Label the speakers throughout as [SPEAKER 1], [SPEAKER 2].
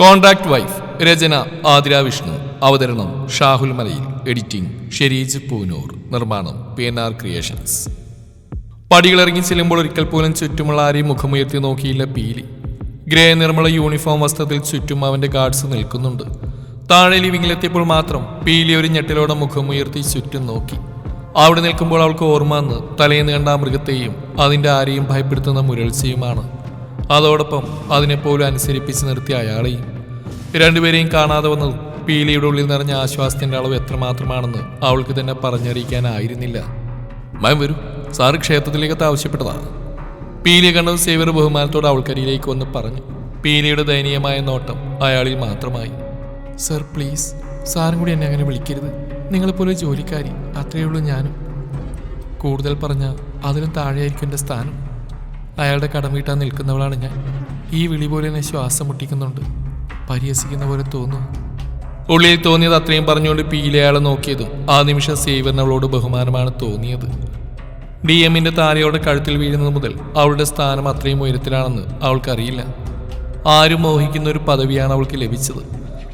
[SPEAKER 1] Contract wife രചന ആതിര വിഷ്ണു. അവതരണം Shahul Malayil. Editing Shereej Poonoor. നിർമ്മാണം പി എൻ ആർ ക്രിയേഷൻസ്. പടികളിറങ്ങി ചെല്ലുമ്പോൾ ഒരിക്കൽ പോലും ചുറ്റുമുള്ള ആരെയും മുഖമുയർത്തി നോക്കിയില്ല പീലി. ഗ്രേ നിർമ്മല യൂണിഫോം വസ്ത്രത്തിൽ ചുറ്റും അവന്റെ ഗാർഡ്സ് നിൽക്കുന്നുണ്ട്. താഴെ ലിവിങ്ങിലെത്തിയപ്പോൾ മാത്രം പീലി ഒരു ഞെട്ടിലോടെ മുഖമുയർത്തി ചുറ്റും നോക്കി. അവിടെ നിൽക്കുമ്പോൾ അവൾക്ക് ഓർമ്മ വന്ന് തലേന്ന് കണ്ട മൃഗത്തെയും അതിന്റെ ആരെയും ഭയപ്പെടുത്തുന്ന മുരൾച്ചയുമാണ് അതോടൊപ്പം അതിനെപ്പോലും അനുസരിപ്പിച്ച് നിർത്തിയ അയാളെയും രണ്ടുപേരെയും കാണാതെ വന്നത് പീലിയുടെ ഉള്ളിൽ നിറഞ്ഞ ആശ്വാസത്തിന്റെ അളവ് എത്രമാത്രമാണെന്ന് അവൾക്ക് തന്നെ പറഞ്ഞറിയിക്കാനായിരുന്നില്ല. മയം വരൂ. സാറ് ക്ഷേത്രത്തിലേക്കത്ത് ആവശ്യപ്പെട്ടതാണ്. പീലിയെ കണ്ടത് സേവർ ബഹുമാനത്തോടെ അവൾക്കരിയിലേക്ക് വന്ന് പറഞ്ഞു. പീലിയുടെ ദയനീയമായ നോട്ടം അയാളിൽ മാത്രമായി. Sir please. സാറും കൂടി എന്നെ അങ്ങനെ വിളിക്കരുത്. നിങ്ങളെപ്പോലെ ജോലിക്കാരി. അത്രയേ ഉള്ളൂ ഞാനും. കൂടുതൽ പറഞ്ഞാൽ അതിലും താഴെയായിരിക്കും എന്റെ സ്ഥാനം. അയാളുടെ കടം വീട്ടാൻ നിൽക്കുന്നവളാണ് ഞാൻ. ഈ വിളി പോലെ എന്നെ ശ്വാസം മുട്ടിക്കുന്നുണ്ട്. പരിഹസിക്കുന്ന പോലെ തോന്നുന്നു. ഉള്ളിൽ തോന്നിയത് അത്രയും പറഞ്ഞുകൊണ്ട് പിയിലെ അയാളെ നോക്കിയതും ആ നിമിഷം സേവറിന് അവളോട് ബഹുമാനമാണ് തോന്നിയത്. ഡി എമ്മിന്റെ താരയോടെ കഴുത്തിൽ വീഴുന്നത് മുതൽ അവളുടെ സ്ഥാനം അത്രയും ഉയരത്തിലാണെന്ന് അവൾക്കറിയില്ല. ആരും മോഹിക്കുന്ന ഒരു പദവിയാണ് അവൾക്ക് ലഭിച്ചത്.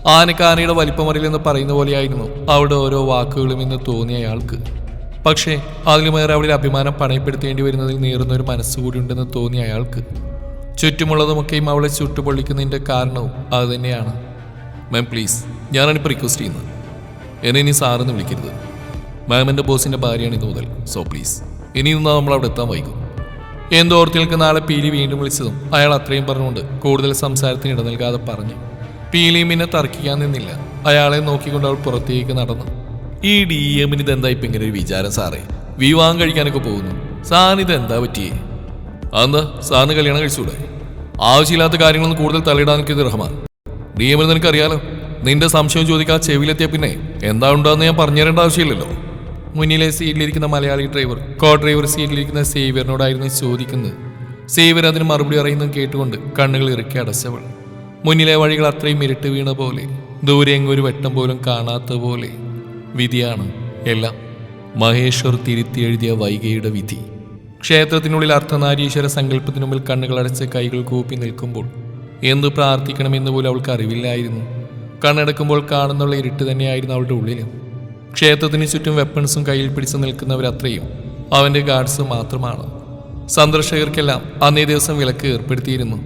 [SPEAKER 1] ആനക്കാനയുടെ വലിപ്പമറിയില്ലെന്ന് പറയുന്ന പോലെയായിരുന്നു അവളുടെ ഓരോ വാക്കുകളും എന്ന് തോന്നിയ അയാൾക്ക്. പക്ഷേ അതിലുമേറെ അവളിൽ അഭിമാനം പണയപ്പെടുത്തേണ്ടി വരുന്നതിൽ നേറുന്ന ഒരു മനസ്സുകൂടി ഉണ്ടെന്ന് തോന്നി അയാൾക്ക്. ചുറ്റുമുള്ളതുമൊക്കെയും അവളെ ചുട്ടുപൊള്ളിക്കുന്നതിന്റെ കാരണവും അതുതന്നെയാണ് മാം പ്ലീസ് ഞാനാണിപ്പോൾ റിക്വസ്റ്റ് ചെയ്യുന്നത്. എന്നെ ഇനി സാറെന്ന് വിളിക്കരുത്. മാമിന്റെ ബോസിന്റെ ഭാര്യയാണ് ഇന്ന് മുതൽ. സോ പ്ലീസ് ഇനി നിന്നാ നമ്മൾ അവിടെ എത്താൻ വൈകും. എന്തോ ഓർത്തി നിൽക്കുന്ന ആളെ പീലി വീണ്ടും വിളിച്ചതും അയാൾ അത്രയും പറഞ്ഞുകൊണ്ട് കൂടുതൽ സംസാരത്തിന് ഇട നൽകാതെ പറഞ്ഞു. പീലിയും പിന്നെ തർക്കിക്കാൻ നിന്നില്ല. അയാളെ നോക്കിക്കൊണ്ട് അവൾ പുറത്തേക്ക് നടന്നു. ഈ ഡി എമ്മിന് ഇതെന്താ ഇപ്പം ഇങ്ങനെ ഒരു വിചാരം സാറേ? വിവാഹം കഴിക്കാനൊക്കെ പോകുന്നു. സാറിന് ഇത് എന്താ പറ്റിയേ? അതെന്താ? സാറിന് കല്യാണം കഴിച്ചൂടെ? ആവശ്യമില്ലാത്ത കാര്യങ്ങളൊന്നും കൂടുതൽ തലയിടാൻ എനിക്ക് റഹ്മാൻ. ഡി എമ്മിന് നിനക്കറിയാലോ? നിന്റെ സംശയം ചോദിക്കാൻ ചെവിയിലെത്തിയ പിന്നെ എന്താ ഉണ്ടാകുന്ന ഞാൻ പറഞ്ഞു തരേണ്ട ആവശ്യമില്ലല്ലോ. മുന്നിലെ സീറ്റിലിരിക്കുന്ന മലയാളി ഡ്രൈവർ കോ ഡ്രൈവർ സീറ്റിലിരിക്കുന്ന സേവിയറിനോടായിരുന്നു ചോദിക്കുന്നത്. സേവിയർ അതിന് മറുപടി അറിയുന്നതും കേട്ടുകൊണ്ട് കണ്ണുകൾ ഇറുക്കി അടച്ചവൾ. മുന്നിലെ വഴികൾ അത്രയും ഇരുട്ട് വീണ പോലെ ദൂരെ എങ്ങും ഒരു വെട്ടം പോലും കാണാത്ത പോലെ. വിധിയാണ്. എല്ലാം മഹേശ്വർ തിരുത്തി എഴുതിയ വൈകയുടെ വിധി. ക്ഷേത്രത്തിനുള്ളിൽ അർത്ഥനാരീശ്വര സങ്കല്പത്തിനു മുമ്പിൽ കണ്ണുകളടച്ച് കൈകൾ കൂപ്പി നിൽക്കുമ്പോൾ എന്തു പ്രാർത്ഥിക്കണമെന്ന് പോലും അവൾക്ക് അറിവില്ലായിരുന്നു. കണ്ണടക്കുമ്പോൾ കാണുന്ന ഇരുട്ട് തന്നെയായിരുന്നു അവളുടെ ഉള്ളിൽ ക്ഷേത്രത്തിന് ചുറ്റും വെപ്പൺസും കയ്യിൽ പിടിച്ചു നിൽക്കുന്നവരത്രയും അവന്റെ ഗാർഡ്സ് മാത്രമാണ്. സന്ദർശകർക്കെല്ലാം അന്നേ ദിവസം വിലക്ക് ഏർപ്പെടുത്തിയിരുന്നു.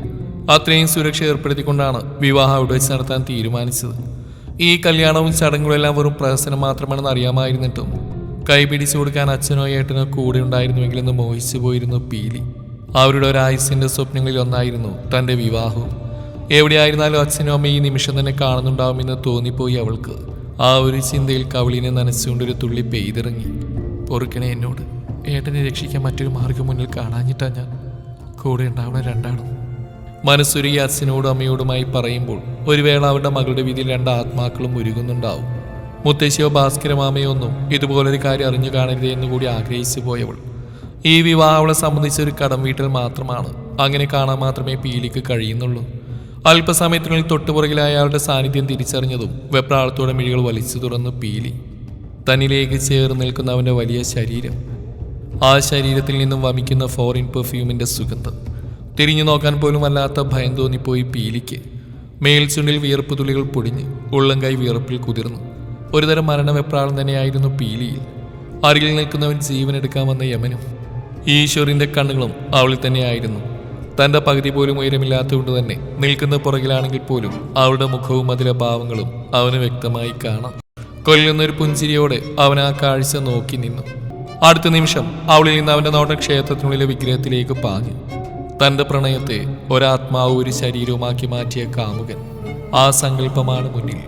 [SPEAKER 1] അത്രയും സുരക്ഷ ഏർപ്പെടുത്തിക്കൊണ്ടാണ് വിവാഹം അവിടെ വെച്ച് നടത്താൻ തീരുമാനിച്ചത്. ഈ കല്യാണവും ചടങ്ങുകളെല്ലാം വെറും പ്രഹസനം മാത്രമാണെന്ന് അറിയാമായിരുന്നിട്ടും. കൈപിടിച്ചു കൊടുക്കാൻ അച്ഛനോ ഏട്ടനോ കൂടെ ഉണ്ടായിരുന്നുവെങ്കിലെന്ന് മോഹിച്ചു പോയിരുന്നു പീലി. അവരുടെ ഒരായുസിന്റെ സ്വപ്നങ്ങളിൽ ഒന്നായിരുന്നു തന്റെ വിവാഹവും എവിടെയായിരുന്നാലും അച്ഛനും അമ്മ ഈ നിമിഷം തന്നെ കാണുന്നുണ്ടാവുമെന്ന് തോന്നിപ്പോയി അവൾക്ക്. ആ ഒരു ചിന്തയിൽ കവിളിനെ നനച്ചുകൊണ്ടൊരു തുള്ളി പെയ്തിറങ്ങി. പൊറുക്കണേ എന്നോട് ഏട്ടനെ രക്ഷിക്കാൻ മറ്റൊരു മാർഗം മുന്നിൽ കാണാഞ്ഞിട്ടാ ഞാൻ. കൂടെ ഉണ്ടാവണ രണ്ടാളും മനസ്സുരുകി യാസിനോടും അമ്മയോടുമായി പറയുമ്പോൾ ഒരു വേള അവരുടെ മകളുടെ വീതിയിൽ രണ്ട് ആത്മാക്കളും ഉരുകുന്നുണ്ടാവും മുത്തശ്ശിയോ ഭാസ്കരമാമയോ ഒന്നും ഇതുപോലൊരു കാര്യം അറിഞ്ഞു കാണരുതേ എന്ന് കൂടി ആഗ്രഹിച്ചു പോയവൾ. ഈ വിവാഹം അവളെ ഒരു കടം വീട്ടിൽ മാത്രമാണ്. അങ്ങനെ കാണാൻ മാത്രമേ പീലിക്ക് കഴിയുന്നുള്ളൂ. അല്പസമയത്തിനുള്ളിൽ തൊട്ടുപുറകിലായ അയാളുടെ സാന്നിധ്യം തിരിച്ചറിഞ്ഞതും വെപ്രാളത്തോടെ മിഴികൾ വലിച്ചു തുറന്നു പീലി. തന്നിലേക്ക് ചേർന്ന് നിൽക്കുന്ന അവന്റെ വലിയ ശരീരം. ആ ശരീരത്തിൽ നിന്നും വമിക്കുന്ന ഫോറിൻ പെർഫ്യൂമിന്റെ സുഗന്ധം. തിരിഞ്ഞു നോക്കാൻ പോലും വല്ലാത്ത ഭയം തോന്നിപ്പോയി പീലിക്ക്. മേൽച്ചുണ്ടിൽ വിയർപ്പ് തുള്ളികൾ പൊടിഞ്ഞ് ഉള്ളം കൈ വിയർപ്പിൽ കുതിർന്നു. ഒരുതരം മരണവെപ്രാളം തന്നെയായിരുന്നു പീലിയിൽ. അരികിൽ നിൽക്കുന്നവൻ ജീവൻ എടുക്കാൻ വന്ന യമനും ഈശ്വറിന്റെ കണ്ണുകളും അവളിൽ തന്നെയായിരുന്നു. തന്റെ പകുതി പോലും ഉയരമില്ലാത്തതുകൊണ്ട് തന്നെ നിൽക്കുന്ന പുറകിലാണെങ്കിൽ പോലും അവളുടെ മുഖവും അതിലെ ഭാവങ്ങളും അവന് വ്യക്തമായി കാണാം. കൊല്ലുന്നൊരു പുഞ്ചിരിയോടെ അവൻ ആ കാഴ്ച നോക്കി നിന്നു. അടുത്ത നിമിഷം അവളിൽ നിന്ന് അവന്റെ നോട്ട ക്ഷേത്രത്തിനുള്ളിലെ വിഗ്രഹത്തിലേക്ക് പാഞ്ഞു. തന്റെ പ്രണയത്തെ ഒരാത്മാവ് ഒരു ശരീരവുമാക്കി മാറ്റിയ കാമുകൻ ആ സങ്കല്പമാണ് മുന്നിൽ.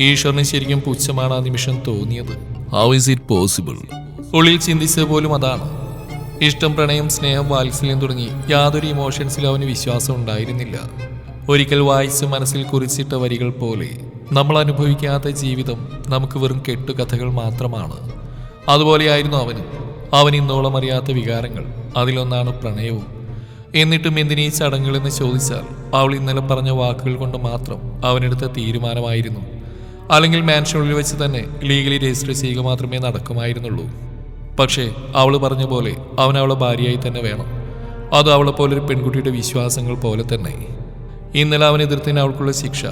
[SPEAKER 1] ഈശ്വരന് ശരിക്കും പുച്ഛമാണ് ആ നിമിഷം തോന്നിയത്. ഹൗ ഇസ് ഇറ്റ് പോസിബിൾ ഉള്ളിൽ ചിന്തിച്ചത് പോലും അതാണ്. ഇഷ്ടം പ്രണയം സ്നേഹം വാത്സല്യം തുടങ്ങി യാതൊരു ഇമോഷൻസിലും അവന് വിശ്വാസം ഉണ്ടായിരുന്നില്ല. ഒരിക്കൽ വായിച്ച് മനസ്സിൽ കുറിച്ചിട്ട വരികൾ പോലെ നമ്മൾ അനുഭവിക്കാത്ത ജീവിതം നമുക്ക് വെറും കെട്ടുകഥകൾ മാത്രമാണ്. അതുപോലെയായിരുന്നു അവനും. അവൻ ഇന്നോളം അറിയാത്ത വികാരങ്ങൾ. അതിലൊന്നാണ് പ്രണയവും. എന്നിട്ടും എന്തിനീ ചടങ്ങുകളെന്ന് ചോദിച്ചാൽ അവൾ ഇന്നലെ പറഞ്ഞ വാക്കുകൾ കൊണ്ട് മാത്രം അവനെടുത്ത തീരുമാനമായിരുന്നു. അല്ലെങ്കിൽ മാൻഷനുള്ളിൽ വെച്ച് തന്നെ ലീഗലി രജിസ്റ്റർ ചെയ്യുക മാത്രമേ നടക്കുമായിരുന്നുള്ളൂ. പക്ഷേ അവൾ പറഞ്ഞ പോലെ അവൻ അവളെ ഭാര്യയായി തന്നെ വേണം. അത് അവളെ പോലൊരു പെൺകുട്ടിയുടെ വിശ്വാസങ്ങൾ പോലെ തന്നെ. ഇന്നലെ അവൻ എതിർത്തിന് അവൾക്കുള്ള ശിക്ഷ.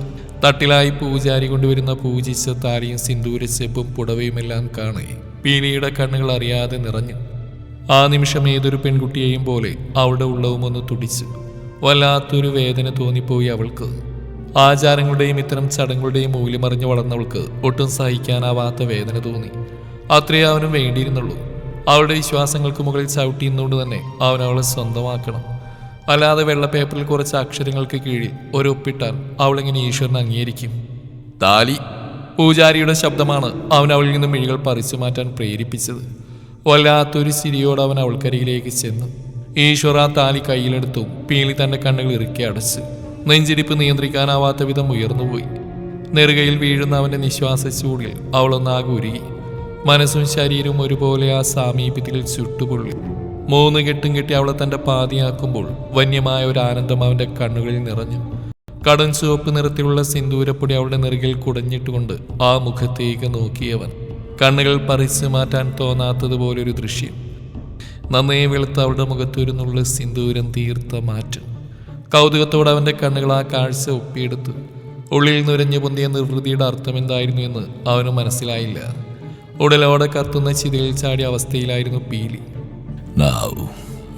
[SPEAKER 1] തട്ടിലായി പൂജാരി കൊണ്ടുവരുന്ന പൂജിച്ച താലിയും സിന്ദൂരച്ചെപ്പും പുടവയുമെല്ലാം കാണെ. പീലിയുടെ കണ്ണുകൾ അറിയാതെ നിറഞ്ഞു ആ നിമിഷം ഏതൊരു പെൺകുട്ടിയെയും പോലെ അവളുടെ ഉള്ളവും ഒന്ന് തുടിച്ചു വല്ലാത്തൊരു വേദന തോന്നിപ്പോയി അവൾക്ക്. ആചാരങ്ങളുടെയും ഇത്തരം ചടങ്ങുകളുടെയും മൂല്യമറിഞ്ഞു വളർന്നവൾക്ക് ഒട്ടും സഹിക്കാനാവാത്ത വേദന തോന്നി. അത്രേ അവനും വേണ്ടിയിരുന്നുള്ളൂ. അവളുടെ വിശ്വാസങ്ങൾക്ക് മുകളിൽ ചവിട്ടിയുന്നുകൊണ്ട് തന്നെ അവൻ അവളെ സ്വന്തമാക്കണം. അല്ലാതെ വെള്ള പേപ്പറിൽ കുറച്ച് അക്ഷരങ്ങൾക്ക് കീഴിൽ ഒരു ഒപ്പിട്ടാൽ അവളെങ്ങനെ ഈശ്വരനെ അംഗീകരിക്കും. താലി. പൂജാരിയുടെ ശബ്ദമാണ് അവൻ അവളിൽ നിന്ന് മിഴികൾ പറിച്ചു മാറ്റാൻ പ്രേരിപ്പിച്ചത്. വല്ലാത്തൊരു ചിരിയോട് അവൻ അവൾക്കരികിലേക്ക് ചെന്നു. ഈശ്വര താലി കയ്യിലെടുത്തു. പീലി തന്റെ കണ്ണുകൾ ഇറുക്കി അടച്ച്. നെഞ്ചിരിപ്പ് നിയന്ത്രിക്കാനാവാത്ത വിധം ഉയർന്നുപോയി. നെറുകയിൽ വീഴുന്ന അവന്റെ നിശ്വാസ ചൂടിൽ അവളൊന്നാകെ ഉരുകി. മനസ്സും ശരീരവും ഒരുപോലെ ആ സാമീപ്യത്തിൽ ചുട്ടുപൊള്ളി. മൂന്ന് കെട്ടും കെട്ടി അവളെ തന്റെ പാതിയാക്കുമ്പോൾ വന്യമായ ഒരു ആനന്ദം അവന്റെ കണ്ണുകളിൽ നിറഞ്ഞു. കടൻ ചുവപ്പ് നിറത്തിലുള്ള സിന്ദൂരപ്പൊടി അവളുടെ നെറുകിൽ കുടഞ്ഞിട്ടുകൊണ്ട് ആ മുഖത്തേക്ക് നോക്കിയവൻ. കണ്ണുകൾ പറിച്ചു മാറ്റാൻ തോന്നാത്തതുപോലൊരു ദൃശ്യം. നന്നേ വെളുത്ത അവളുടെ മുഖത്തൊരു നുള്ള സിന്ദൂരം തീർത്ത മാറ്റം. കൗതുകത്തോടെ അവന്റെ കണ്ണുകൾ ആ കാഴ്ച ഒപ്പിയെടുത്തു. ഉള്ളിൽ നുരഞ്ഞു പൊന്തിയ നിർവൃതിയുടെ അർത്ഥം എന്തായിരുന്നു എന്ന് അവന് മനസ്സിലായില്ല. ഉടലോടെ കത്തുന്ന ചിതയിൽ ചാടിയ അവസ്ഥയിലായിരുന്നു പീലി.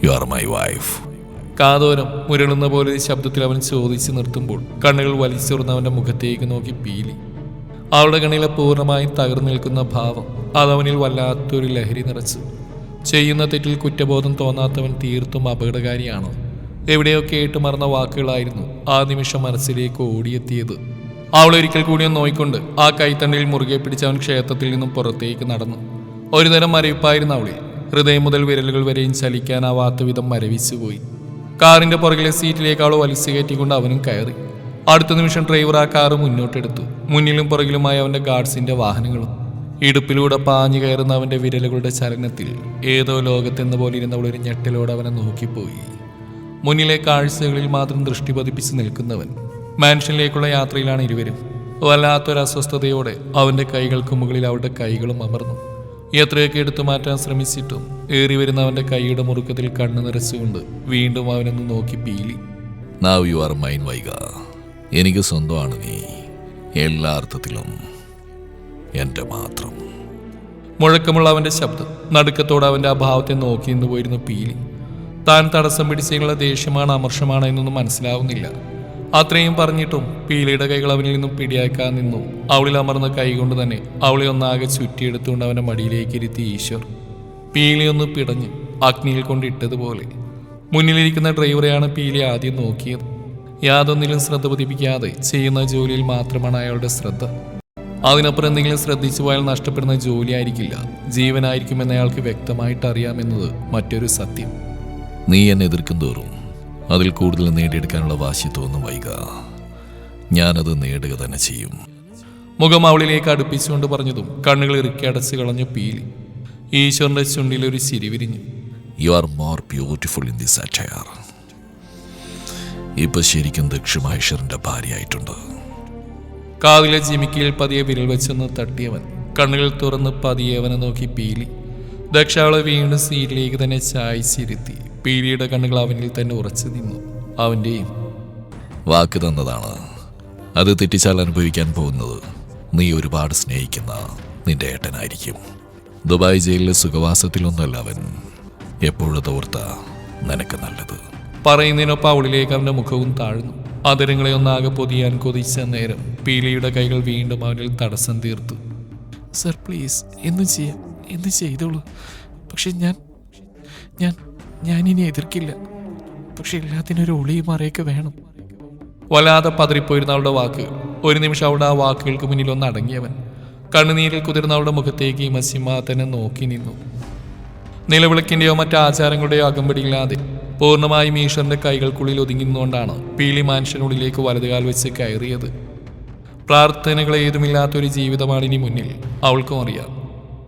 [SPEAKER 2] You are my wife.
[SPEAKER 1] കാതോരം മുരളുന്ന പോലെ ശബ്ദത്തിൽ അവൻ ചോദിച്ചു നിർത്തുമ്പോൾ കണ്ണുകൾ വലിച്ചെറുന്ന അവന്റെ മുഖത്തേക്ക് നോക്കി പീലി. അവളുടെ കണ്ണിലെ പൂർണമായും തകർന്നു നിൽക്കുന്ന ഭാവം അതവനിൽ വല്ലാത്തൊരു ലഹരി നിറച്ചു. ചെയ്യുന്ന തെറ്റിൽ കുറ്റബോധം തോന്നാത്തവൻ തീർത്തും അപകടകാരിയാണ്. എവിടെയൊക്കെ കേട്ട് മറന്ന വാക്കുകളായിരുന്നു ആ നിമിഷം മനസ്സിലേക്ക് ഓടിയെത്തിയത്. അവൾ ഒരിക്കൽ കൂടി നോയിക്കൊണ്ട് ആ കൈത്തണ്ടിൽ മുറുകെ പിടിച്ചവൻ ക്ഷേത്രത്തിൽ നിന്നും പുറത്തേക്ക് നടന്നു. ഒരു നേരം മരവിപ്പായിരുന്നു അവളിൽ ഹൃദയം മുതൽ വിരലുകൾ വരെയും ചലിക്കാനാവാത്ത വിധം മരവിച്ചുപോയി. കാറിന്റെ പുറകിലെ സീറ്റിലേക്ക് അവൾ വലിച്ചു കയറ്റിക്കൊണ്ട് അവനും കയറി. അടുത്ത നിമിഷം ഡ്രൈവർ ആ കാറ് മുന്നോട്ടെടുത്തു. മുന്നിലും പുറകിലുമായി അവന്റെ ഗാർഡ്സിന്റെ വാഹനങ്ങളും. ഇടുപ്പിലൂടെ പാഞ്ഞു കയറുന്ന അവന്റെ വിരലുകളുടെ ചലനത്തിൽ ഏതോ ലോകത്തെന്ന പോലെ ഇരുന്നവൾ ഒരു ഞെട്ടലോടെ അവനെ നോക്കിപ്പോയി. മുന്നിലെ കാഴ്ചകളിൽ മാത്രം ദൃഷ്ടി പതിപ്പിച്ച് നിൽക്കുന്നവൻ. മാൻഷനിലേക്കുള്ള യാത്രയിലാണ് ഇരുവരും. വല്ലാത്തൊരു അസ്വസ്ഥതയോടെ അവന്റെ കൈകൾക്ക് മുകളിൽ അവളുടെ കൈകളും അമർന്നു. എത്രയൊക്കെ എടുത്തു മാറ്റാൻ ശ്രമിച്ചിട്ടും ഏറി വരുന്ന അവന്റെ കൈയുടെ മുറുക്കത്തിൽ കണ്ണു നിറച്ചുകൊണ്ട് വീണ്ടും അവനൊന്ന് നോക്കി പീലി.
[SPEAKER 2] Now യു ആർ മൈൻ വൈക എനിക്ക് സ്വന്തമാണ് നീ. എല്ലാ അർത്ഥത്തിലും എന്റെ മാത്രം.
[SPEAKER 1] മുഴക്കമുള്ള അവന്റെ ശബ്ദം നടുക്കത്തോടെ അവന്റെ അഭാവത്തെ നോക്കി നിന്ന് പോയിരുന്നു പീലി. താൻ തടസ്സം പിടിച്ചുള്ള ദേഷ്യമാണ് അമർഷമാണ് എന്നൊന്നും മനസ്സിലാവുന്നില്ല. അത്രയും പറഞ്ഞിട്ടും പീലിയുടെ കൈകൾ അവനിൽ നിന്നും പിടിയാക്കാൻ നിന്നും. അവളിൽ അമർന്ന കൈകൊണ്ട് തന്നെ അവളെ ഒന്നാകെ ചുറ്റിയെടുത്തുകൊണ്ട് അവന്റെ മടിയിലേക്ക് ഇരുത്തി ഈശ്വർ. പീലിയൊന്ന് പിടഞ്ഞ് അഗ്നിയിൽ കൊണ്ടിട്ടതുപോലെ മുന്നിലിരിക്കുന്ന ഡ്രൈവറെയാണ് പീലി ആദ്യം നോക്കിയത്. യാതൊന്നിലും ശ്രദ്ധ പതിപ്പിക്കാതെ ചെയ്യുന്ന ജോലിയിൽ മാത്രമാണ് അയാളുടെ ശ്രദ്ധ. അതിനപ്പുറം എന്തെങ്കിലും ശ്രദ്ധിച്ചു പോയാൽ നഷ്ടപ്പെടുന്ന ജോലിയായിരിക്കില്ല ജീവനായിരിക്കുമെന്ന് അയാൾക്ക് വ്യക്തമായിട്ട് അറിയാമെന്നത് മറ്റൊരു സത്യം.
[SPEAKER 2] നീ എന്നെ എതിർക്കും തോറും അതിൽ കൂടുതൽ നേടിയെടുക്കാനുള്ള വാശി തോന്നും വൈക. ഞാനത് നേടുക തന്നെ ചെയ്യും.
[SPEAKER 1] മുഖം അവളിലേക്ക് അടുപ്പിച്ചുകൊണ്ട് പറഞ്ഞതും കണ്ണുകൾ ഇറുക്കി അടച്ചു കളഞ്ഞു പീലി. ഈശ്വരന്റെ ചുണ്ടിലൊരു ചിരി വിരിഞ്ഞു.
[SPEAKER 2] You are more beautiful in this attire ഇപ്പൊ ശരിക്കും ദക്ഷമാഹിഷറിന്റെ ഭാര്യയായിട്ടുണ്ട്.
[SPEAKER 1] കാവിലെ ജിമിക്കിയിൽ പതിയെ വിരൽ വെച്ചൊന്ന് തട്ടിയവൻ. കണ്ണുകൾ തുറന്ന് പതിയവനെ നോക്കി പീലി. ദക്ഷ അവളെ വീണ്ടും സീറ്റിലേക്ക് തന്നെ ചായച്ചിരുത്തി പീലിയുടെ കണ്ണുകൾ അവനിൽ തന്നെ ഉറച്ചു നിന്നു. അവന്റെയും
[SPEAKER 2] വാക്ക് തന്നതാണ്. അത് തെറ്റിച്ചാൽ അനുഭവിക്കാൻ പോകുന്നത് നീ ഒരുപാട് സ്നേഹിക്കുന്ന നിന്റെ ഏട്ടനായിരിക്കും. ദുബായ് ജയിലിലെ സുഖവാസത്തിലൊന്നല്ല അവൻ. എപ്പോഴും ഓർത്ത നിനക്ക് നല്ലത്.
[SPEAKER 1] പറയുന്നതിനൊപ്പം അവളിലേക്ക് അവന്റെ മുഖവും താഴ്ന്നു. അതിരങ്ങളെ ഒന്നാകെ പൊതിയാൻ കൊതിച്ച നേരം പീലിയുടെ കൈകൾ വീണ്ടും അവനിൽ തടസ്സം തീർത്തു. സർ പ്ലീസ് എന്നും ചെയ്യാം എന്നും ചെയ്തോളൂ. പക്ഷെ ഞാൻ ഞാൻ ഞാനിനി എതിർക്കില്ല. പക്ഷെ എല്ലാത്തിനും ഒരു ഒളിയും മറയൊക്കെ വേണം. വല്ലാതെ പതറിപ്പോയിരുന്ന അവളുടെ വാക്കുകൾ ഒരു നിമിഷം അവളുടെ ആ വാക്കുകൾക്ക് മുന്നിൽ ഒന്ന് അടങ്ങിയവൻ. കണ്ണുനീരിൽ കുതിർന്ന അവളുടെ മുഖത്തേക്ക് മസിമ തന്നെ നോക്കി നിന്നു. നിലവിളക്കിന്റെയോ മറ്റു ആചാരങ്ങളുടെയോ അകമ്പടിയില്ലാതെ പൂർണമായും ഈശ്വരന്റെ കൈകൾക്കുള്ളിൽ ഒതുങ്ങുന്നതുകൊണ്ടാണ് പീലി മാൻഷനുള്ളിലേക്ക് വലതുകാൽ വെച്ച് കയറിയത്. പ്രാർത്ഥനകൾ ഏതുമില്ലാത്തൊരു ജീവിതമാണ് ഇനി മുന്നിൽ അവൾക്കും അറിയാം.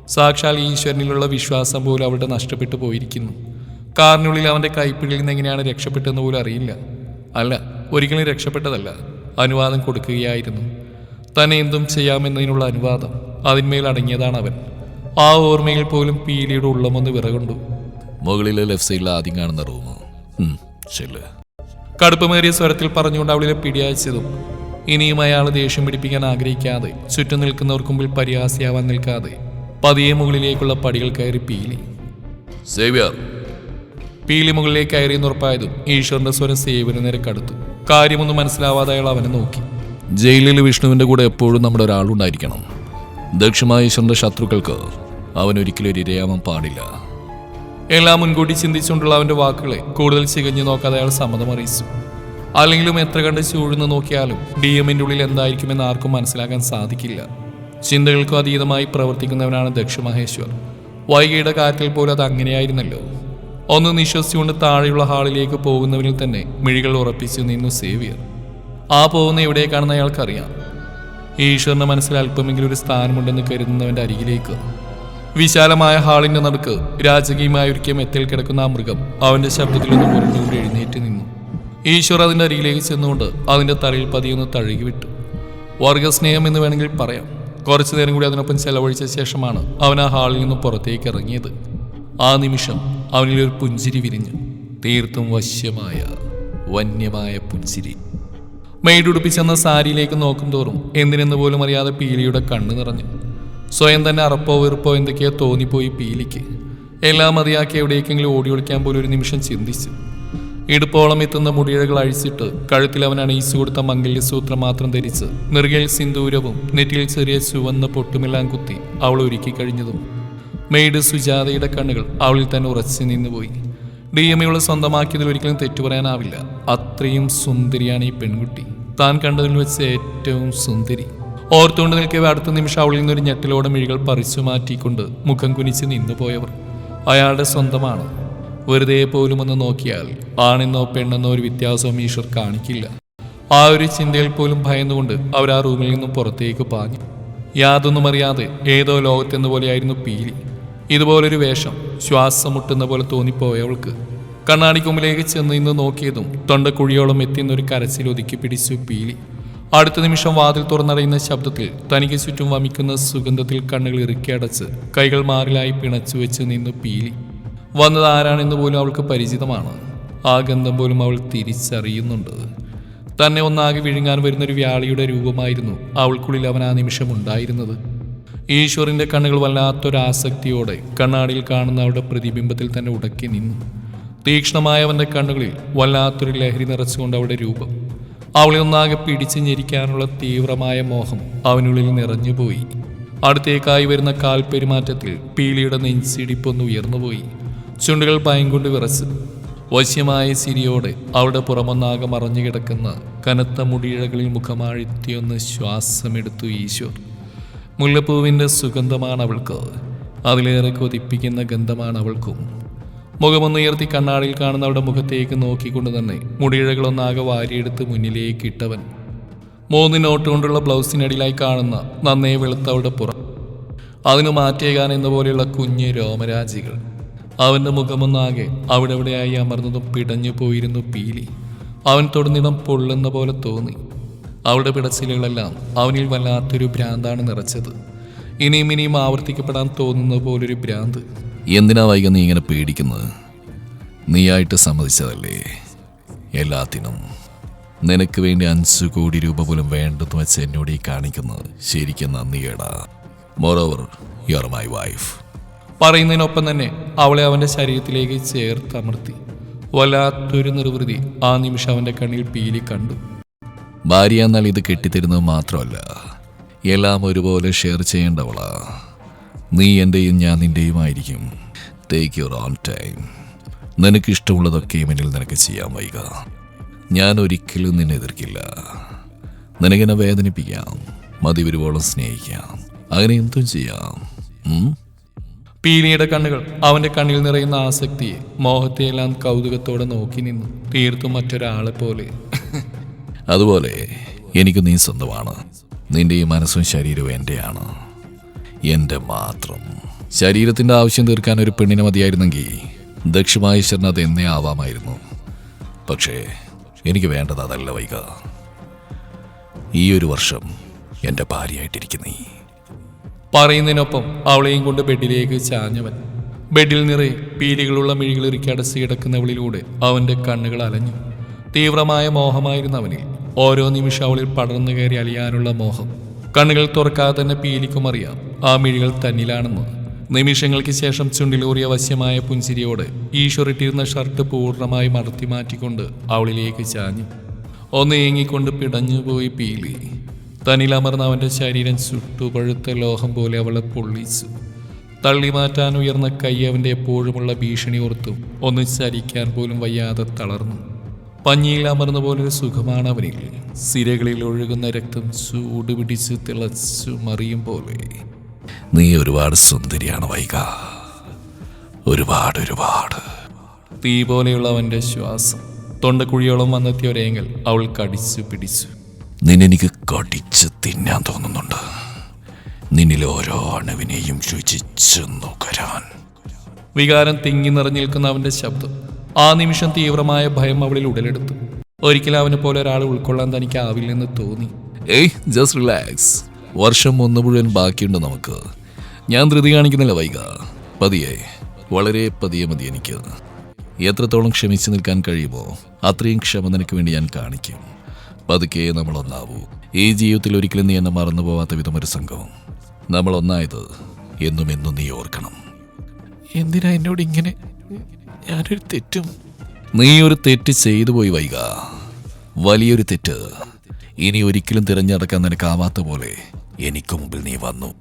[SPEAKER 1] സാക്ഷാൽ ഈശ്വരനിലുള്ള വിശ്വാസം പോലും അവളുടെ നഷ്ടപ്പെട്ടു പോയിരിക്കുന്നു. കാറിനുള്ളിൽ അവന്റെ കൈപ്പിടിയിൽ നിന്ന് എങ്ങനെയാണ് രക്ഷപ്പെട്ടതെന്ന് പോലും അറിയില്ല. അല്ല ഒരിക്കലും രക്ഷപ്പെട്ടതല്ല. അനുവാദം കൊടുക്കുകയായിരുന്നു. തന്നെ എന്തും ചെയ്യാമെന്നതിനുള്ള അനുവാദം അതിന്മേൽ അടങ്ങിയതാണ് അവൻ. ആ ഓർമ്മയിൽ പോലും പീലിയുടെ ഉള്ളമൊന്ന് വിറകൊണ്ടു.
[SPEAKER 2] മുകളിലെ ലെഫ്റ്റ് സൈഡിൽ ആദ്യം കാണുന്ന റൂം ചെല്ല്
[SPEAKER 1] കടുപ്പമേറിയ സ്വരത്തിൽ പറഞ്ഞുകൊണ്ട് അവളിലെ പിടിയാച്ചതും ഇനിയും അയാൾ ദേഷ്യം പിടിപ്പിക്കാൻ ആഗ്രഹിക്കാതെ ചുറ്റും നിൽക്കുന്നവർക്ക് മുമ്പിൽ പരിഹാസിയാവാൻ നിൽക്കാതെ പതിയെ മുകളിലേക്കുള്ള പടികൾ കയറി പീലി.
[SPEAKER 2] സേവ്യർ
[SPEAKER 1] പീലി മുകളിലേക്ക് കയറിയെന്ന് ഉറപ്പായതും ഈശ്വറിന്റെ സ്വരം സേവന നേരെ കടുത്തു. കാര്യമൊന്നും മനസ്സിലാവാതെ അയാൾ അവനെ നോക്കി.
[SPEAKER 2] ജയിലിൽ വിഷ്ണുവിന്റെ കൂടെ എപ്പോഴും നമ്മുടെ ഒരാളുണ്ടായിരിക്കണം. ദക്ഷമായേശ്വരന്റെ ശത്രുക്കൾക്ക് അവൻ ഒരിക്കലും ഒരു ഇരയാവാൻ പാടില്ല.
[SPEAKER 1] എല്ലാം മുൻകൂട്ടി ചിന്തിച്ചുകൊണ്ടുള്ള അവന്റെ വാക്കുകളെ കൂടുതൽ ചികഞ്ഞു നോക്കാതെ അയാൾ സമ്മതം അറിയിച്ചു. അല്ലെങ്കിലും എത്ര കണ്ട് ചൂഴ്ന്ന് നോക്കിയാലും ഡി എമ്മിന്റെ ഉള്ളിൽ എന്തായിരിക്കുമെന്ന് ആർക്കും മനസ്സിലാക്കാൻ സാധിക്കില്ല. ചിന്തകൾക്കും അതീതമായി പ്രവർത്തിക്കുന്നവനാണ് ദക്ഷ മഹേശ്വർ വൈകിയുടെ കാര്യത്തിൽ പോലും അത് അങ്ങനെയായിരുന്നല്ലോ. ഒന്ന് നിശ്വസിച്ചുകൊണ്ട് താഴെയുള്ള ഹാളിലേക്ക് പോകുന്നവരിൽ തന്നെ മിഴികൾ ഉറപ്പിച്ചു നിന്നു സേവിയർ. ആ പോകുന്ന എവിടേക്കാണെന്ന് അയാൾക്കറിയാം. ഈശ്വരന്റെ മനസ്സിൽ അല്പമെങ്കിലും ഒരു സ്ഥാനമുണ്ടെന്ന് കരുതുന്നവന്റെ അരികിലേക്ക്. വിശാലമായ ഹാളിന്റെ നടുക്ക് രാജകീയമായ ഒരുക്കിയ മെത്തയിൽ കിടക്കുന്ന ആ മൃഗം അവന്റെ ശബ്ദത്തിൽ നിന്ന് മുറിഞ്ഞുകൊണ്ട് എഴുന്നേറ്റ് നിന്നു. ഈശ്വർ അതിന്റെ അരികിലേക്ക് ചെന്നുകൊണ്ട് അതിന്റെ തലയിൽ പതിയൊന്ന് തഴുകി വിട്ടു വർഗസ്നേഹം എന്ന് വേണമെങ്കിൽ പറയാം. കുറച്ചു നേരം കൂടി അതിനൊപ്പം ചെലവഴിച്ച ശേഷമാണ് അവൻ ആ ഹാളിൽ നിന്ന് പുറത്തേക്ക് ഇറങ്ങിയത്. ആ നിമിഷം അവനിൽ ഒരു പുഞ്ചിരി വിരിഞ്ഞു. തീർത്തും വശ്യമായ വന്യമായ പുഞ്ചിരി. മെയ്ഡുടുപ്പിച്ചെന്ന സാരിയിലേക്ക് നോക്കും തോറും എന്തിനെന്ന് പോലും അറിയാതെ പീലിയുടെ കണ്ണു നിറഞ്ഞു. സ്വയം തന്നെ അറപ്പോ വെറുപ്പോ എന്തൊക്കെയോ തോന്നിപ്പോയി പീലിക്ക്. എല്ലാം മതിയാക്കി എവിടേക്കെങ്കിലും ഓടി ഒളിക്കാൻ പോലും ഒരു നിമിഷം ചിന്തിച്ചു. ഇടുപ്പോളം എത്തുന്ന മുടിയിഴകൾ അഴിച്ചിട്ട് കഴുത്തിൽ അവൻ അണിയിച്ചു കൊടുത്ത മംഗല്യസൂത്രം മാത്രം ധരിച്ച് നെറുകയിൽ സിന്ദൂരവും നെറ്റിയിൽ ചെറിയ ചുവന്ന പൊട്ടുമെല്ലാം കുത്തി അവൾ ഒരുക്കി കഴിഞ്ഞതും. മെയ്ഡ് സുജാതയുടെ കണ്ണുകൾ അവളിൽ തന്നെ ഉറച്ചു നിന്നുപോയി. ഡി എം ഇവളെ സ്വന്തമാക്കിയതിൽ ഒരിക്കലും തെറ്റു പറയാനാവില്ല. അത്രയും സുന്ദരിയാണ് ഈ പെൺകുട്ടി. താൻ കണ്ടതിൽ വെച്ച് ഏറ്റവും സുന്ദരി. ഓർത്തുകൊണ്ട് നിൽക്കവേ അടുത്ത നിമിഷം അവളിൽ നിന്നൊരു ഞെട്ടിലോടെ മിഴികൾ പറിച്ചു മാറ്റിക്കൊണ്ട് മുഖം കുനിച്ച് നിന്നുപോയവർ അയാളുടെ സ്വന്തമാണ്. വെറുതെ പോലും ഒന്ന് നോക്കിയാൽ ആണെന്നോ പെണ്ണെന്നോ ഒരു വ്യത്യാസവും ഈശ്വർ കാണിക്കില്ല. ആ ഒരു ചിന്തയിൽ പോലും ഭയന്നുകൊണ്ട് അവർ ആ റൂമിൽ നിന്നും പുറത്തേക്ക് പാഞ്ഞു. യാതൊന്നും അറിയാതെ ഏതോ ലോകത്തെന്ന പോലെയായിരുന്നു പീലി. ഇതുപോലൊരു വേഷം ശ്വാസം മുട്ടുന്ന പോലെ തോന്നിപ്പോയവൾക്ക്. കണ്ണാടിക്കുമ്പിലേക്ക് ചെന്ന് ഇന്ന് നോക്കിയതും തൊണ്ടക്കുഴിയോളം എത്തിയെന്നൊരു കരച്ചിൽ ഒതുക്കി പിടിച്ചു പീലി. അടുത്ത നിമിഷം വാതിൽ തുറന്നറിയുന്ന ശബ്ദത്തിൽ തനിക്ക് ചുറ്റും വമിക്കുന്ന സുഗന്ധത്തിൽ കണ്ണുകൾ ഇറുക്കി അടച്ച് കൈകൾ മാറിലായി പിണച്ചു വെച്ച് നിന്ന് പീലി. വന്നത് ആരാണെന്ന് പോലും അവൾക്ക് പരിചിതമാണ്. ആ ഗന്ധം പോലും അവൾ തിരിച്ചറിയുന്നുണ്ട്. തന്നെ ഒന്നാകെ വിഴുങ്ങാൻ വരുന്നൊരു വ്യാളിയുടെ രൂപമായിരുന്നു അവൾക്കുള്ളിൽ അവൻ ആ നിമിഷം ഉണ്ടായിരുന്നത്. ഈശ്വറിന്റെ കണ്ണുകൾ വല്ലാത്തൊരാസക്തിയോടെ കണ്ണാടിയിൽ കാണുന്ന അവളുടെ പ്രതിബിംബത്തിൽ തന്നെ ഉടക്കി നിന്നു. തീക്ഷ്ണമായ അവന്റെ കണ്ണുകളിൽ വല്ലാത്തൊരു ലഹരി നിറച്ചുകൊണ്ട് അവളുടെ രൂപം അവളെ ഒന്നാകെ പിടിച്ചു ഞെരിക്കാനുള്ള തീവ്രമായ മോഹം അവനുള്ളിൽ നിറഞ്ഞുപോയി. അടുത്തേക്കായി വരുന്ന കാൽ പെരുമാറ്റത്തിൽ പീലിയുടെ നെഞ്ചിടിപ്പൊന്ന് ഉയർന്നുപോയി. ചുണ്ടുകൾ ഭയം കൊണ്ട് വിറച്ച്. വശ്യമായ സിരിയോടെ അവളുടെ പുറമൊന്നാകെ മറഞ്ഞു കിടക്കുന്ന കനത്ത മുടിയിഴകളിൽ മുഖമാഴ്ത്തിയൊന്ന് ശ്വാസമെടുത്തു ഈശ്വർ മുല്ലപ്പൂവിന്റെ സുഗന്ധമാണ് അവൾക്ക്. അതിലേറെ കൊതിപ്പിക്കുന്ന ഗന്ധമാണ് അവൾക്കും. മുഖമൊന്നുയർത്തി കണ്ണാടിയിൽ കാണുന്ന മുഖത്തേക്ക് നോക്കിക്കൊണ്ട് തന്നെ മുടിയിഴകളൊന്നാകെ വാരിയെടുത്ത് മുന്നിലേക്ക് ഇട്ടവൻ. മൂന്ന് നോട്ട് കൊണ്ടുള്ള ബ്ലൗസിനടിയിലായി കാണുന്ന നന്നേ വെളുത്ത അവളുടെ പുറം. അതിനു മാറ്റേകാൻ എന്ന പോലെയുള്ള കുഞ്ഞ് രോമരാജികൾ. അവന്റെ മുഖമൊന്നാകെ അവിടെ എവിടെയായി അമർന്നതും പിടഞ്ഞു പോയിരുന്നു പീലി. അവൻ തൊടുന്നിടം പൊള്ളുന്ന പോലെ തോന്നി. അവളുടെ പിടച്ചിലുകളെല്ലാം അവനിൽ വല്ലാത്തൊരു ഭ്രാന്താണ് നിറച്ചത്. ഇനിയും ഇനിയും ആവർത്തിക്കപ്പെടാൻ തോന്നുന്ന പോലൊരു ഭ്രാന്ത്.
[SPEAKER 2] എന്തിനാ വൈക നീ ഇങ്ങനെ പേടിക്കുന്നത്? നീയായിട്ട് സമ്മതിച്ചതല്ലേ? എല്ലാത്തിനും. നിനക്ക് വേണ്ടി അഞ്ച് കോടി രൂപ പോലും വേണ്ടെന്ന് വെച്ച് എന്നോട് ഈ കാണിക്കുന്നത് ശരിക്കും നന്ദിയേടാ moreover you are my wife
[SPEAKER 1] പറയുന്നതിനൊപ്പം തന്നെ അവളെ അവന്റെ ശരീരത്തിലേക്ക് ചേർത്തമർത്തി വല്ലാത്തൊരു നിർവൃതി ആ നിമിഷം അവന്റെ കണ്ണിൽ പീലി കണ്ടു.
[SPEAKER 2] ഭാര്യ എന്നാൽ ഇത് കെട്ടിത്തരുന്നത് മാത്രമല്ല എല്ലാം ഒരുപോലെ ഷെയർ ചെയ്യേണ്ടവളാ. നീ എന്റെയും ഞാൻ നിന്റെയും ആയിരിക്കും ടേക്ക് യുവർ ഓൺ ടൈം നിനക്ക് ഇഷ്ടമുള്ളതൊക്കെയും എന്നിൽ നിനക്ക് ചെയ്യാൻ വൈക. ഞാൻ ഒരിക്കലും നിന്നെ എതിർക്കില്ല. നിനക്കെന്നെ വേദനിപ്പിക്കാം. മതി വരുവോളം സ്നേഹിക്കാം. അങ്ങനെ എന്തും ചെയ്യാം?
[SPEAKER 1] പീലിയുടെ കണ്ണുകൾ അവന്റെ കണ്ണിൽ നിറയുന്ന ആസക്തിയെ മോഹത്തെയെല്ലാം കൗതുകത്തോടെ നോക്കി നിന്നു. തീർത്തും മറ്റൊരാളെ പോലെ.
[SPEAKER 2] അതുപോലെ എനിക്ക് നീ സ്വന്തമാണ്. നിന്റെ ഈ മനസ്സും ശരീരവും എന്റെയാണ് എന്റെ മാത്രം. ശരീരത്തിന്റെ ആവശ്യം തീർക്കാൻ ഒരു പെണ്ണിനെ മതിയായിരുന്നെങ്കിൽ ദക്ഷിണാശ്വരൻ അത് എന്നേ ആവാമായിരുന്നു. പക്ഷേ എനിക്ക് വേണ്ടത് അതല്ല വൈക. ഈ ഒരു വർഷം എന്റെ ഭാര്യയായിട്ടിരിക്കുന്ന
[SPEAKER 1] പറയുന്നതിനൊപ്പം അവളെയും കൊണ്ട് ബെഡിലേക്ക് ചാഞ്ഞവൻ. ബെഡിൽ നിറയെ പീലികളുള്ള മിഴികൾ ഇറുക്കി അടച്ച് കിടക്കുന്നവളിലൂടെ അവന്റെ കണ്ണുകൾ അലഞ്ഞു. തീവ്രമായ മോഹമായിരുന്നു അവനിൽ. ഓരോ നിമിഷം അവളിൽ പടർന്നു കയറി അലിയാനുള്ള മോഹം. കണ്ണുകൾ തുറക്കാതെ തന്നെ പീലിക്കും അറിയാം. ആ മിഴികൾ തന്നിലാണെന്ന്. നിമിഷങ്ങൾക്ക് ശേഷം ചുണ്ടിലൂറിയ വശ്യമായ പുഞ്ചിരിയോട് ഈശ്വറിട്ടിരുന്ന ഷർട്ട് പൂർണമായി മടത്തി മാറ്റിക്കൊണ്ട് അവളിലേക്ക് ചാഞ്ഞു. ഒന്ന് ഏങ്ങിക്കൊണ്ട് പിടഞ്ഞുപോയി പീലി. തനിലമർന്ന അവന്റെ ശരീരം ചുട്ടുപഴുത്ത ലോഹം പോലെ അവളെ പൊള്ളിച്ചു. തള്ളി മാറ്റാൻ ഉയർന്ന കൈ അവന്റെ എപ്പോഴുമുള്ള ഭീഷണി ഓർത്തും ഒന്ന് ചരിക്കാൻ പോലും വയ്യാതെ തളർന്നു. പഞ്ഞിയിൽ അമർന്ന പോലൊരു സുഖമാണ് അവനിൽ. സിരകളിൽ ഒഴുകുന്ന രക്തം ചൂടുപിടിച്ച് തിളച്ചു മറിയും പോലെ.
[SPEAKER 2] നീ ഒരുപാട് സുന്ദരിയാണ് വൈക. ഒരുപാട് ഒരുപാട്.
[SPEAKER 1] തീ പോലെയുള്ള അവന്റെ ശ്വാസം തൊണ്ടക്കുഴിയോളം വന്നെത്തിയ ഒരേങ്ങൽ അവൾ കടിച്ചു പിടിച്ചു.
[SPEAKER 2] നിന്നെനിക്ക് കടിച്ച് തിന്നാൻ തോന്നുന്നുണ്ട്. നിന്നിലെ ഓരോ അണുവിനെയും രുചിച്ചു നുകരാൻ.
[SPEAKER 1] വികാരം തിങ്ങി നിറഞ്ഞു നിൽക്കുന്ന അവന്റെ ശബ്ദം ആ നിമിഷം തീവ്രമായ ഭയം അവളിൽ ഉടലെടുത്തു. ഒരിക്കലും അവനെ പോലെ ഒരാൾ ഉൾക്കൊള്ളാൻ തനിക്ക് ആവില്ലെന്ന് തോന്നി.
[SPEAKER 2] ഏയ് ജസ്റ്റ് റിലാക്സ് വർഷം ഒന്ന് മുഴുവൻ ബാക്കിയുണ്ട് നമുക്ക്. ഞാൻ ധൃതി കാണിക്കുന്നില്ല വൈക. പതിയെ. വളരെ പതിയെ മതി എനിക്ക്. എത്രത്തോളം ക്ഷമിച്ചു നിൽക്കാൻ കഴിയുമോ അത്രയും ക്ഷമ നിനക്ക് വേണ്ടി ഞാൻ കാണിക്കും. പതുക്കെ നമ്മൾ ഒന്നാവൂ ഈ ജീവിതത്തിൽ ഒരിക്കലും നീ എന്നെ മറന്നു പോവാത്ത വിധം ഒരു സംഘവും. നമ്മൾ ഒന്നായത് എന്നും എന്നും നീ ഓർക്കണം.
[SPEAKER 1] എന്തിനാ എന്നോട് ഇങ്ങനെ? ഞാനൊരു തെറ്റും.
[SPEAKER 2] നീ ഒരു തെറ്റ് ചെയ്തു പോയി വൈക. വലിയൊരു തെറ്റ്. ഇനി ഒരിക്കലും തിരഞ്ഞടക്കാൻ നിനക്കാവാത്ത പോലെ എനിക്ക് മുമ്പിൽ നീ വന്നു.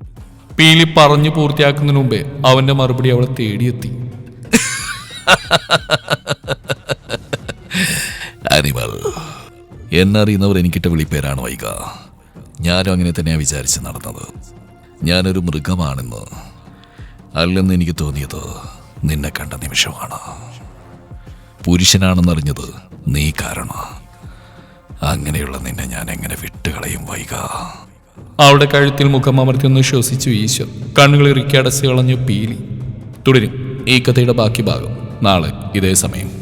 [SPEAKER 1] പീലി പറഞ്ഞു പൂർത്തിയാക്കുന്നതിന് മുമ്പേ അവന്റെ മറുപടി അവളെ തേടിയെത്തി.
[SPEAKER 2] അനിമൽ എന്നറിയുന്നവർ എനിക്കിട്ട വിളിപ്പേരാണ് വൈക. ഞാനും അങ്ങനെ തന്നെയാണ് വിചാരിച്ച് നടന്നത്. ഞാനൊരു മൃഗമാണെന്ന് അല്ലെന്ന് എനിക്ക് തോന്നിയത് നിന്നെ കണ്ട നിമിഷമാണ്. പുരുഷനാണെന്നറിഞ്ഞത് നീ കാരണം. അങ്ങനെയുള്ള നിന്നെ ഞാൻ എങ്ങനെ വിട്ടുകളയും വൈക?
[SPEAKER 1] അവളുടെ കഴുത്തിൽ മുഖം അമർത്തി ഒന്ന് ശ്വസിച്ചു ഈശ്വർ കണ്ണുകൾ ഇറുക്കി കളഞ്ഞു പീലി. തുടരും. ഈ കഥയുടെ ബാക്കി ഭാഗം. നാളെ ഇതേ സമയം.